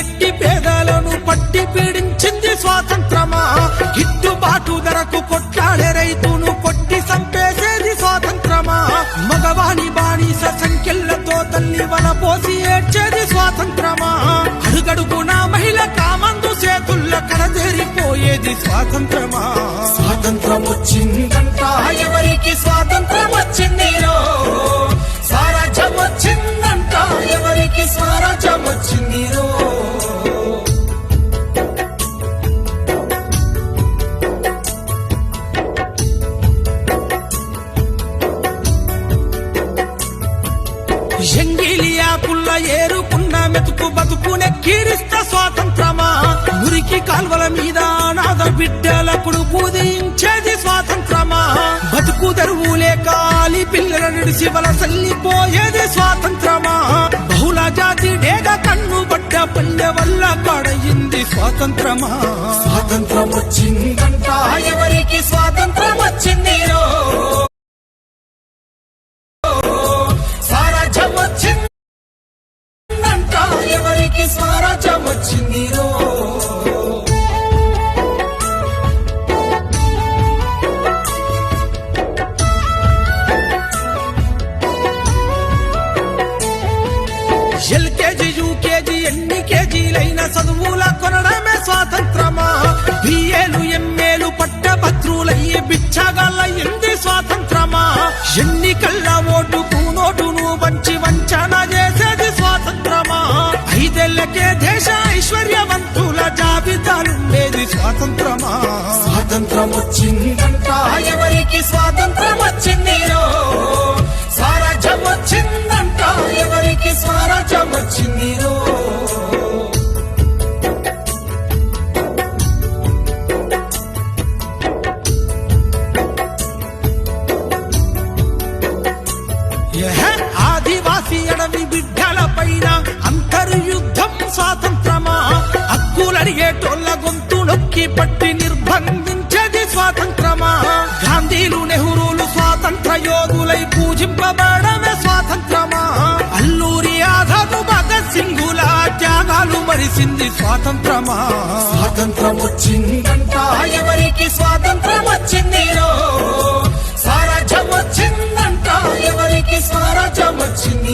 ఎట్టి పేదలను పట్టి పీడించింది స్వాతంత్రమా? గిట్టుబాటు ధరకు కొట్టాడే రైతును కొట్టి సంపేసేది స్వాతంత్రమా? మగవాణి బానిస సంఖ్యలతో తల్లి వల పోసి ఏడ్చేది స్వాతంత్రమా? అడుగడుగున మహిళ కామందు చేతుల్లో కడదేరిపోయేది స్వాతంత్రమా? స్వాతంత్రం వచ్చింది మెతుకు బతుకునే కీరిస్త స్వాతంత్రమా? మురికి కాల్వల మీద అనాథ బిడ్డలకుడు పూజించేది స్వాతంత్రమా? బతుకు తెరువు లేక ఆలి పిల్లల నిడిసి వలసల్లిపోయేది స్వాతంత్రమా? బహుళ జాతి డేగ కన్ను పడ్డ పల్లె వల్ల కడయింది స్వాతంత్రమా? స్వాతంత్రం వచ్చిందంట ఎవరికి స్వాతంత్రం వచ్చిందిరో ఎవరికి స్వరాజ్యం వచ్చిందిరో ఎల్కేజీ యూకేజీ ఎన్ని కేజీలైన చదువుల కొనడా? స్వాతంత్రమా? స్వాతంత్రం వచ్చిందంట ఎవరికి స్వాతంత్రం వచ్చిందిరో స్వరాజ్యం వచ్చిందంట ఎవరికి స్వరాజ్యం వచ్చిందిరో ఏహే, ఆదివాసి అడవి బిడ్డల పైన అంతర్యుద్ధం స్వాతంత్రమా? గొంతు పట్టి నిర్బంధించేది స్వాతంత్రమా? గాంధీలు నెహ్రూలు స్వాతంత్ర యోధులై పూజింపబడమే స్వాతంత్రమా? అల్లూరి ఆజాదు భగత్ సింగుల త్యాగాలు మరిసింది స్వాతంత్రమా? స్వాతంత్రం వచ్చిందంట ఎవరికి స్వాతంత్రం వచ్చింది సారాజ్యం వచ్చిందంట ఎవరికి స్వరాజ్యం వచ్చింది